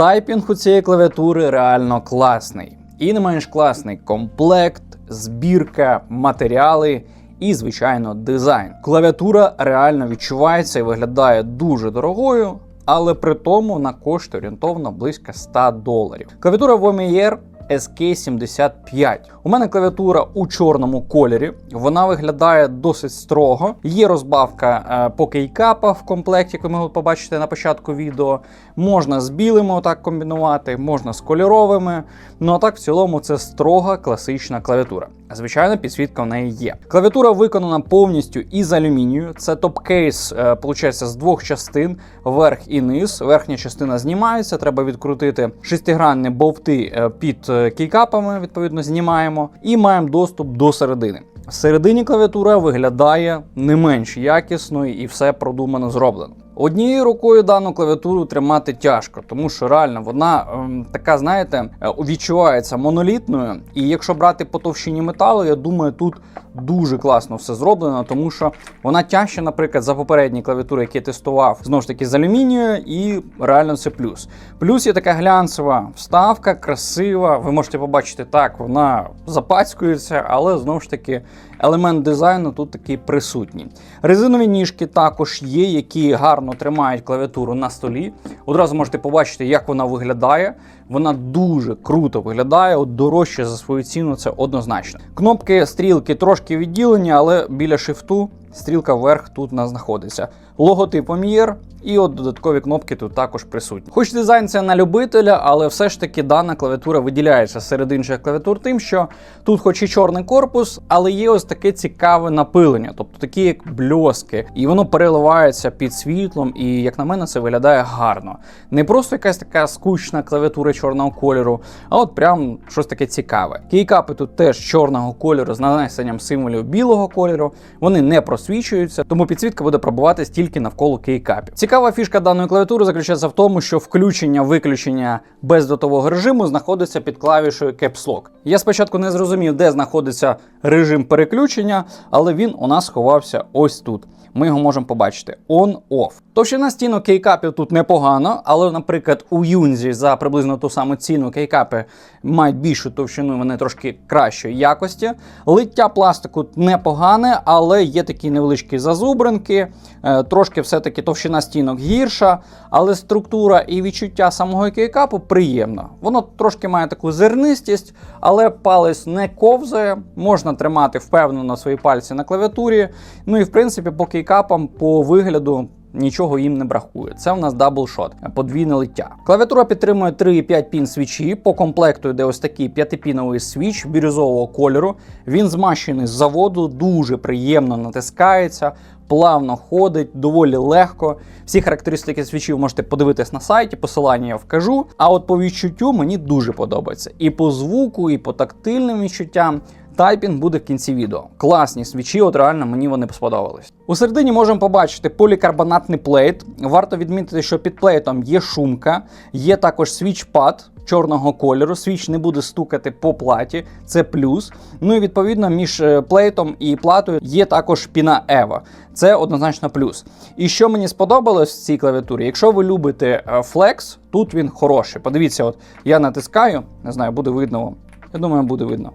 Тайпінг у цієї клавіатури реально класний. І не менш класний комплект, збірка, матеріали і, звичайно, дизайн. Клавіатура реально відчувається і виглядає дуже дорогою, але при тому вона коштує орієнтовно близько 100 доларів. Клавіатура Vomier SK75. У мене клавіатура у чорному кольорі. Вона виглядає досить строго. Є розбавка е, по кейкапа в комплекті, яку ви могли побачити на початку відео. Можна з білими отак комбінувати, можна з кольоровими. Ну а так в цілому це строга класична клавіатура. Звичайно, підсвітка в неї є. Клавіатура виконана повністю із алюмінію. Це топ-кейс, е, получається, з двох частин: верх і низ. Верхня частина знімається, треба відкрутити шестигранні бовти е, під е, кейкапами, відповідно, знімаємо, і маємо доступ до середини. Всередині клавіатура виглядає не менш якісно і все продумано зроблено. Однією рукою дану клавіатуру тримати тяжко, тому що реально вона ем, така, знаєте, е, відчувається монолітною. І якщо брати по товщині металу, я думаю, тут дуже класно все зроблено, тому що вона тяжче, наприклад, за попередні клавіатури, які я тестував, знову ж таки з алюмінію, і реально це плюс. Плюс є така глянцева вставка, красива. Ви можете побачити так, вона запацькується, але знову ж таки. Елемент дизайну тут такий присутній. Резинові ніжки також є, які гарно тримають клавіатуру на столі. Одразу можете побачити, як вона виглядає. Вона дуже круто виглядає, от дорожче за свою ціну, це однозначно. Кнопки, стрілки трошки відділені, але біля шифту стрілка вверх тут у нас знаходиться. Логотип Ом'єр і от додаткові кнопки тут також присутні. Хоч дизайн це на любителя, але все ж таки дана клавіатура виділяється серед інших клавіатур, тим, що тут, хоч і чорний корпус, але є ось таке цікаве напилення, тобто такі як бльоски, і воно переливається під світлом, і як на мене, це виглядає гарно. Не просто якась така скучна клавіатура чорного кольору, а от прям щось таке цікаве. Кейкапи тут теж чорного кольору з нанесенням символів білого кольору. Вони не просвічуються, тому підсвітка буде пробуватись тільки навколо кейкапів. Цікава фішка даної клавіатури заключається в тому, що включення-виключення бездотового режиму знаходиться під клавішою Caps Lock. Я спочатку не зрозумів, де знаходиться режим переключення, але він у нас сховався ось тут. Ми його можемо побачити on-off. Товщина стінок кейкапів тут непогано, але, наприклад, у Юнзі за приблизно ту саму ціну кейкапи мають більшу товщину, вони трошки кращої якості. Лиття пластику непогане, але є такі невеличкі зазубринки, е, трошки все-таки товщина стінок гірша, але структура і відчуття самого кейкапу приємна. Воно трошки має таку зернистість, але палець не ковзає, можна тримати впевнено свої пальці на клавіатурі. Ну і в принципі, по кейкапам, по вигляду. Нічого їм не бракує. Це у нас даблшот, подвійне лиття. Клавіатура підтримує 3,5 пін свічі. По комплекту йде ось такий п'ятипіновий свіч бірюзового кольору. Він змащений з заводу, дуже приємно натискається, плавно ходить, доволі легко. Всі характеристики свічів можете подивитись на сайті, посилання я вкажу. А от по відчуттю мені дуже подобається. І по звуку, і по тактильним відчуттям. Тайпінг буде в кінці відео. Класні свічі, от реально мені вони сподобались. У середині можемо побачити полікарбонатний плейт. Варто відмітити, що під плейтом є шумка, є також свічпад чорного кольору. Свіч не буде стукати по платі, це плюс. Ну і відповідно між е, плейтом і платою є також піна Ева. Це однозначно плюс. І що мені сподобалось в цій клавіатурі, якщо ви любите е, флекс, тут він хороший. Подивіться, от я натискаю, не знаю, буде видно вам. Я думаю, буде видно.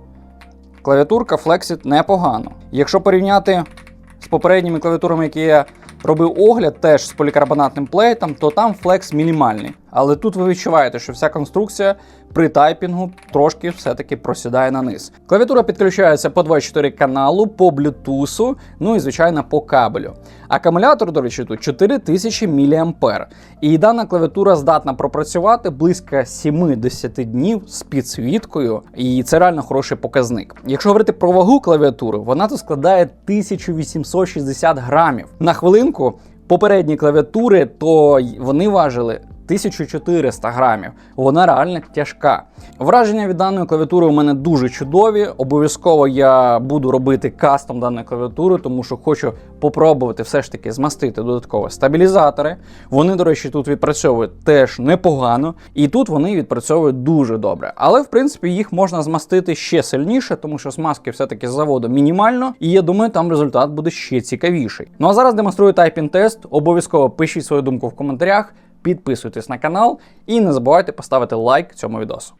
Клавіатурка Flexit непогано. Якщо порівняти з попередніми клавіатурами, які я робив огляд, теж з полікарбонатним плейтом, то там флекс мінімальний. Але тут ви відчуваєте, що вся конструкція при тайпінгу трошки все-таки просідає на низ. Клавіатура підключається по 24 каналу, по блютусу, ну і звичайно по кабелю. Акумулятор, до речі, тут 4000 мА. І дана клавіатура здатна пропрацювати близько 70 днів з підсвіткою, і це реально хороший показник. Якщо говорити про вагу клавіатури, вона тут складає 1860 грамів. На хвилинку попередні клавіатури, то вони важили 1400 грамів. Вона реально тяжка. Враження від даної клавіатури у мене дуже чудові. Обов'язково я буду робити кастом даної клавіатури, тому що хочу попробувати все ж таки змастити додатково стабілізатори. Вони, до речі, тут відпрацьовують теж непогано, і тут вони відпрацьовують дуже добре. Але в принципі їх можна змастити ще сильніше, тому що смазки все-таки з заводу мінімально, і я думаю, там результат буде ще цікавіший. Ну а зараз демонструю тайпінг тест. Обов'язково пишіть свою думку в коментарях. Підписуйтесь на канал і не забувайте поставити лайк цьому відосу.